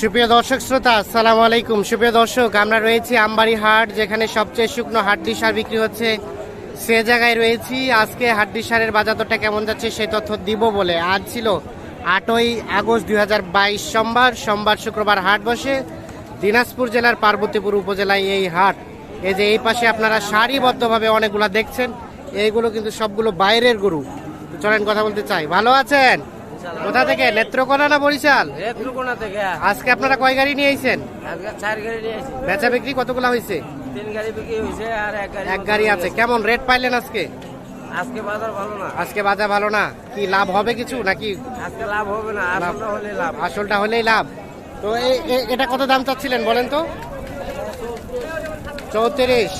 সুপ্রিয় দর্শক শ্রোতা, আসসালামু আলাইকুম। সুপ্রিয় দর্শক, আমরা রয়েছি আমবাড়ি হাট যেখানে সবচেয়ে শুকনো হাড্ডি সার বিক্রি হচ্ছে। সে জায়গায় রয়েছি। আজকে হাড্ডি সারের বাজার দরটা কেমন যাচ্ছে সেই তথ্য দিব বলে আজ ছিল আটই আগস্ট দুই হাজার বাইশ সোমবার। সোমবার শুক্রবার হাট বসে। দিনাজপুর জেলার পার্বতীপুর উপজেলায় এই হাট। এই যে এই পাশে আপনারা সারিবদ্ধভাবে অনেকগুলা দেখছেন, এইগুলো কিন্তু সবগুলো বাইরের গরু। চলেন কথা বলতে চাই। ভালো আছেন? কোথা থেকে? নেত্রকোনা না বরিশাল? নেত্রকোনা থেকে। আজকে আপনারা কয় গাড়ি নিয়ে আইছেন? আজকে চার গাড়ি নিয়ে আসি বেচা বিক্রি কতগুলো হয়েছে তিন গাড়ি বিক্রি হয়েছে আর এক গাড়ি এক গাড়ি আছে। কেমন রেট পাইলেন আজকে? আজকে বাজার ভালো না। আজকে বাজার ভালো না? কি লাভ হবে কিছু নাকি আজকে লাভ হবে না আসলটা হলে লাভ। আসলটা হলেই লাভ। তো এটা কত দাম চাচ্ছিলেন বলেন তো? চৌত্রিশ।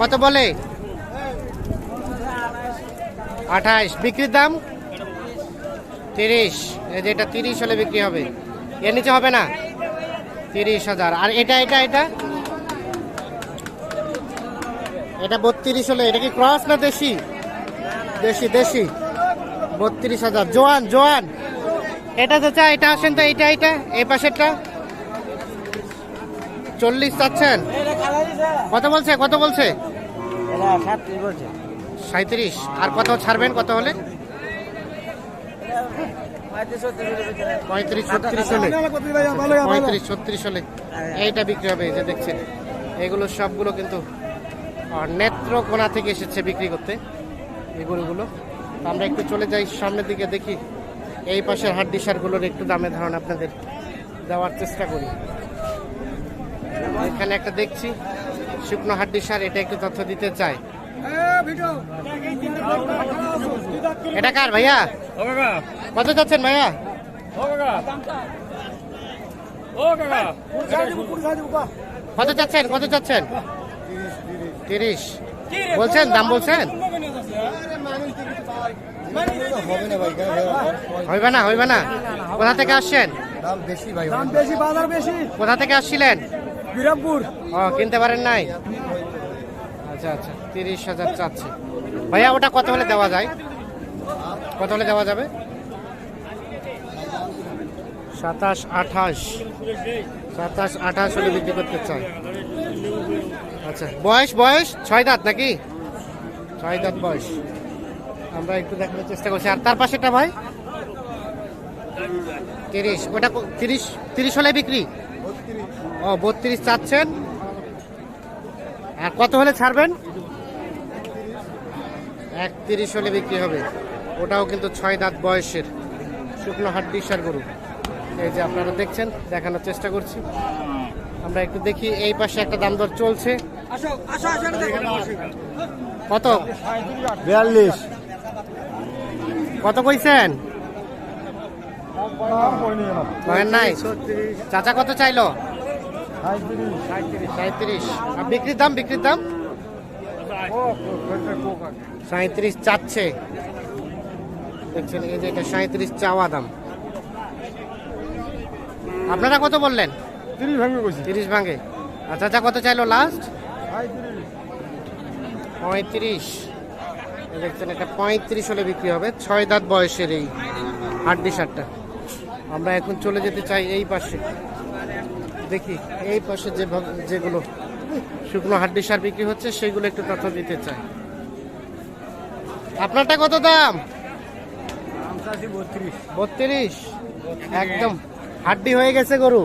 কত বলে? আঠাইশ। বিক্রির দাম? তিরিশ। এই যে এটা তিরিশ হলে বিক্রি হবে। এর নিচে হবে না? তিরিশ হাজার। আর এটা এটা এটা? এটা বত্রিশ হলে, এটা কি ক্রস না দেশি? দেশি দেশি। বত্রিশ হাজার। জোয়ান জোয়ান। এটা তো চা এটা আসেন তো এটা এটা এই পাশেরটা। চল্লিশ চাচ্ছেন। কত বলছে কত বলছে? সাঁত্রিশ। আর কত ছাড়বেন, কত হলে? পঁয়ত্রিশ, ছত্রিশ হলে। পঁয়ত্রিশ, ছত্রিশ হলে। এইটা বিক্রি হবে যে দেখছেন। এগুলো সবগুলো কিন্তু নেত্রকোনা থেকে এসেছে বিক্রি করতে, এই গরুগুলো। আমরা একটু চলে যাই সামনের দিকে, দেখি এই পাশের হাড্ডি সারগুলোর একটু দামে ধারণা আপনাদের দেওয়ার চেষ্টা করি। এখানে একটা দেখছি, শুকনো হাড্ডি সার, এটা একটু তথ্য দিতে চাই। এটা কার ভাইয়া? কত যাচ্ছেন ভাইয়া? কত যাচ্ছেন? কত যাচ্ছেন? তিরিশ। বলছেন? দাম বলছেন? হইবে না হইবে না। কোথা থেকে আসছেন? দাম বেশি ভাই দাম বেশি বাজার বেশি কোথা থেকে আসছিলেন? বিরামপুর। ও কিনতে পারেন নাই? আচ্ছা আচ্ছা। তিরিশ হাজার চাচ্ছে। ভাইয়া, ওটা কত হলে দেওয়া যায়? কত হলে দেওয়া যাবে? সাতাশ, আঠাশ। সাতাশ, আঠাশ হলে বিক্রি করতে চাই। আচ্ছা বয়স বয়স? ছয় দাঁত নাকি? ছয় দাঁত বয়স। আমরা একটু দেখানোর চেষ্টা করছি। আর তার পাশেটা ভাই? তিরিশ। ওটা তিরিশ তিরিশ হলে বিক্রি? ও, বত্রিশ চাচ্ছেন। আর কত হলে ছাড়বেন? একত্রিশ হলে বিক্রি হবে। ওটাও কিন্তু ছয় দাঁত বয়সের। শুকনো হাড্ডি সার গরু। এই যে আপনারা দেখছেন দেখানোর চেষ্টা করছি। আমরা একটু দেখি এই পাশে একটা দাম দর চলছে। কত? বিয়াল্লিশ। কত কইছেন? নাই? চাচা কত চাইলো? সাঁত্রিশ বিক্রির দাম বিক্রির দাম? সাঁত্রিশ চাচ্ছে। দেখছেন এই যে এটা সাঁত্রিশ চাওয়া দাম। আপনারা কত বললেন? তিরিশ কইছি। তিরিশ ভাঙে। আচ্ছা চাচা কত চাইলো লাস্ট পঁয়ত্রিশ। দেখছেন এটা পঁয়ত্রিশ হলে বিক্রি হবে। ছয় দাঁত বয়সের এই হাড্ডি সারটা আমরা এখন চলে যেতে চাই এই পাশে। দেখি এই পাশে যে যেগুলো শুকনো হাড্ডি সার বিক্রি হচ্ছে সেগুলো একটু তথ্য দিতে চাই। আপনারটা কত দাম? বত্রিশ। একদম। হাড্ডি হয়ে গেছে গরু।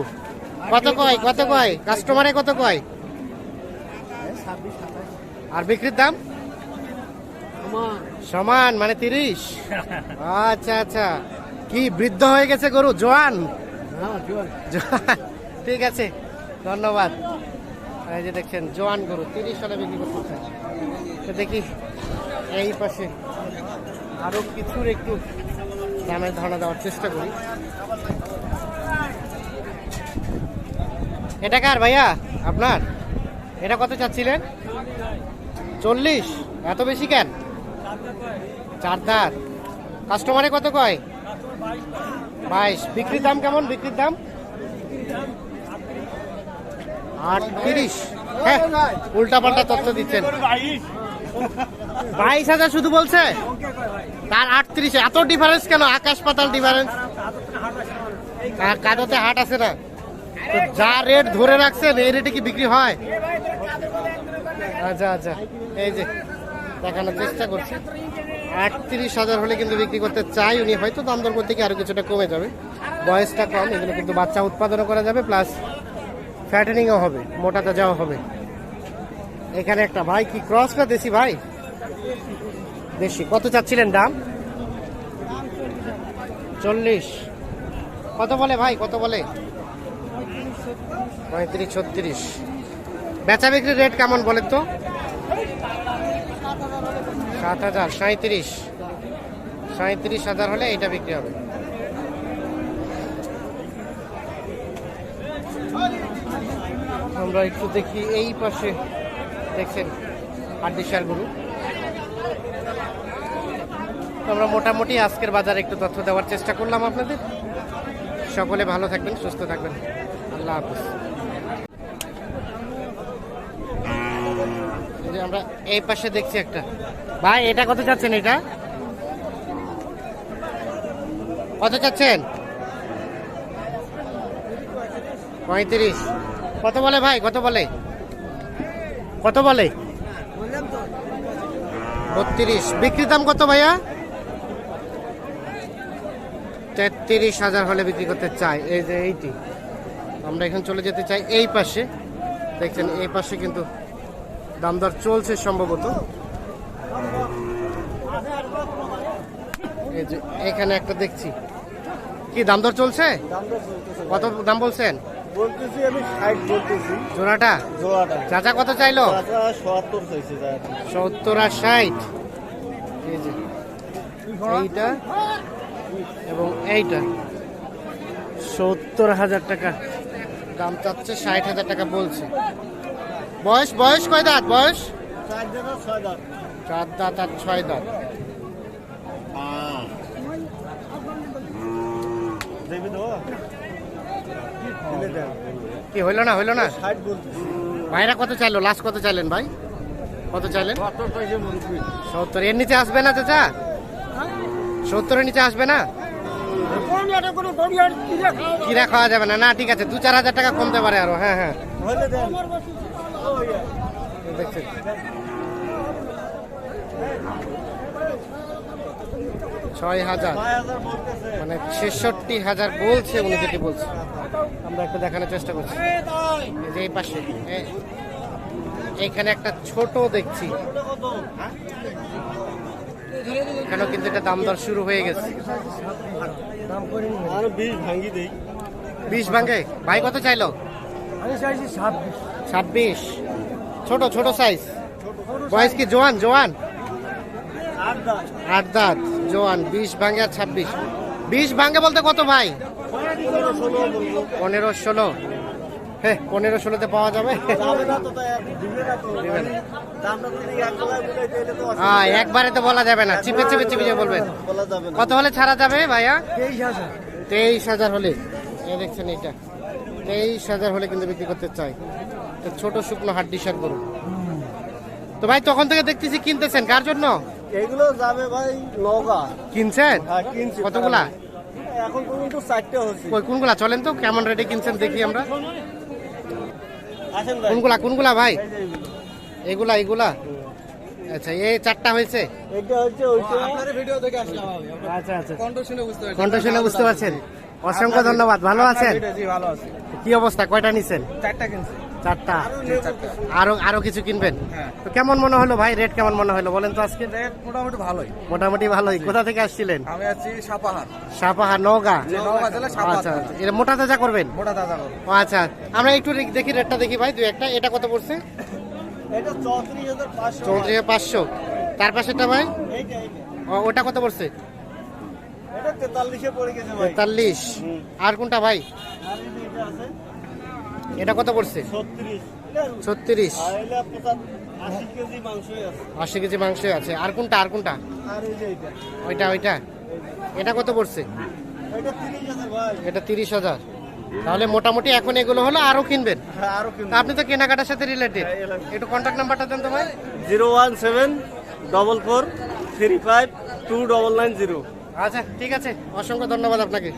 কত কয়? কত কয়? কাস্টমারে কত কয়? আর বিক্রির দাম? সমান। মানে তিরিশ? আচ্ছা আচ্ছা। কি বৃদ্ধ হয়ে গেছে গরু? জোয়ান। ঠিক আছে। ধন্যবাদ। এই যে দেখছেন জোয়ান গরু। তিরিশ সালে বিক্রি করতে দেখি। এই পাশে আরও কিছুর একটু দামের ধারণা দেওয়ার চেষ্টা করি। এটা কার ভাইয়া? আপনার? এটা কত চাচ্ছিলেন? চল্লিশ? এত বেশি কেন? চার কাস্টমারে কত কয়? বাইশ। বিক্রির দাম কেমন? বিক্রির দাম? আট তিরিশ হ্যাঁ উল্টা পাল্টা তথ্য দিচ্ছেন। বাইশ হাজার শুধু বলছে? তার আটত্রিশ। এত ডিফারেন্স কেন? আকাশ পাতাল ডিফারেন্স কাদাতে হাট আছে না। যা রেট ধরে রাখছেন, এই রেটে কি বিক্রি হয়? আচ্ছা আচ্ছা। এই যে, দেখানোর চেষ্টা করছি। আটত্রিশ হাজার হলে কিন্তু বিক্রি করতে চাই উনি। হয়তো দাম দর করতে গিয়ে আরও কিছুটা কমে যাবে। বয়সটা কম, এগুলো কিন্তু বাচ্চা উৎপাদনও করা যাবে প্লাস ফ্যাটেনিংও হবে, মোটা তাজাও হবে। এখানে একটা ভাই কি ক্রস না দেশি ভাই? দেশি। কত চাচ্ছিলেন দাম? চল্লিশ। কত বলে ভাই? কত বলে? পঁয়ত্রিশ, ছত্রিশ। বেচা বিক্রির রেট কেমন বলেন তো? সাত হাজার সাঁত্রিশ সাঁত্রিশ হাজার হলে এটা বিক্রি হবে। আমরা একটু দেখি, এই পাশে দেখছেন আড্ডিসার গরু আমরা মোটামুটি আজকের বাজারে একটু তথ্য দেওয়ার চেষ্টা করলাম আপনাদের। সকলে ভালো থাকবেন, সুস্থ থাকবেন। আল্লাহ হাফিজ। আমরা এই পাশে দেখছি একটা। ভাই, এটা কত চাচ্ছেন এটা? কত চাচ্ছেন? পঁয়ত্রিশ। কত বলে ভাই? কত বলে? কত বলে? বত্রিশ। বিক্রি দাম কত ভাইয়া? তেত্রিশ হাজার হলে বিক্রি করতে চাই। এই যে এইটি। আমরা এখন চলে যেতে চাই এই পাশে। দেখছেন এই পাশে কিন্তু দাম দর চলছে সম্ভবত। এই যে এখানে একটা দেখছি। কি দাম দর চলছে? কত দাম বলছেন? বলতেছি আমি ষাট বলতেছি। জোড়াটা? জোড়াটা। চাচা কত চাইলো? চাচা সত্তর চাইছে সত্তর আর ষাট। এইটা। এবং এইটা সত্তর হাজার টাকা। দাম চাচ্ছে ষাট হাজার টাকা বলছে। বয়স বয়স কয় দাঁত? বয়স? চার দাঁত চার আর ছয় দাঁত। কি হইল না হইল না? ভাইরা কত চাইলো? লাস্ট কত চাইলেন ভাই? কত চাইলেন? সত্তর সত্তর। এর নিচে আসবে না চাচা? সত্তরের নিচে আসবে না? কিরা খাওয়া যাবে না? না, ঠিক আছে, দু চার হাজার টাকা কমতে পারে আরও হ্যাঁ হ্যাঁ। দেখছেন ছয় হাজার। মানে ছেষট্টি হাজার বলছে উনি যেটি বলছে। আমরা একটু দেখানোর চেষ্টা করছি। যে এই পাশে এ- এইখানে একটা ছোট দেখছি। এখানেও কিন্তু এটা দাম দর শুরু হয়ে গেছে? বিশ ভাঙ্গে ভাই কত চাইলো? ছাব্বিশ। ছোট ছোট সাইজ বয়স কি জোয়ান? জোয়ান? আট দাঁত। জোয়ান। বিশ ভাঙ্গে আর ছাব্বিশ। বিশ ভাঙ্গে বলতে কত ভাই? পনেরো ষোলো। হ্যাঁ পনেরো ষোলোতে পাওয়া যাবে। হ্যাঁ একবারে তো বলা যাবে না। চিপে চিপে চিপে চিপে বলবেন। কত হলে ছাড়া যাবে ভাইয়া? তেইশ হাজার হলে। দেখছেন এটা। তেইশ হাজার হলে কিন্তু বিক্রি করতে চাই। তো ছোট শুকনো হাড্ডি সার করুন তো ভাই তখন থেকে দেখতেছি কিনতেছেন। কার জন্য? এগুলো যাবে ভাই নগা কিনছেন? হ্যাঁ কতগুলা? এখন পর্যন্ত চারটে হচ্ছে কোনগুলা? চলেন তো কেমন রেটে কিনছেন দেখি আমরা। কোনগুলা কোনগুলা ভাই? এগুলো। এগুলা? আচ্ছা এই চারটা হয়েছে? এটা হচ্ছে ওইটা ভিডিও দেখে আসলাম আচ্ছা আচ্ছা। কণ্ঠ শুনে বুঝতে পারছেন। অসংখ্য ধন্যবাদ ভালো আছেন? জি ভালো আছে। কি অবস্থা? কয়টা নিছেন? চারটা কিনছি। চারটা। আরও আরও কিছু কিনবেন? হ্যাঁ। তো কেমন মনে হলো ভাই? রেট কেমন মনে হলো? বলেন তো আজকে। রেট মোটামুটি ভালোই। মোটামুটি ভালোই। কোথা থেকে আসছিলেন? আমি আছি সাপাহার। সাপাহার নওগাঁ? আচ্ছা আচ্ছা। এটা মোটা তাজা করবেন? মোটা দাদা ও আচ্ছা। আমরা একটু দেখি রেটটা দেখি ভাই দুই একটা। এটা কত পড়ছে? এটা চৌত্রিশ হাজার পাঁচশো। তার পাশেরটা ভাই? ওটা কত পড়ছে? তেতাল্লিশে পড়ে গেছে তেতাল্লিশ। আর কোনটা ভাই? এটা কত পড়ছে? ছত্রিশ। আশি কেজি মাংস আছে। আর কোনটা আর কোনটা? ওইটা ওইটা? এটা কত পড়ছে? এটা তিরিশ হাজার তাহলে মোটামুটি এখন এগুলো হলো আরও কিনবেন। হ্যাঁ আপনি তো কেনাকাটার সাথে রিলেটেড একটু কন্ট্যাক্ট নাম্বারটা দেন তো ভাই। Zero one seven double four three five two double nine zero. আচ্ছা ঠিক আছে। অসংখ্য ধন্যবাদ আপনাকে।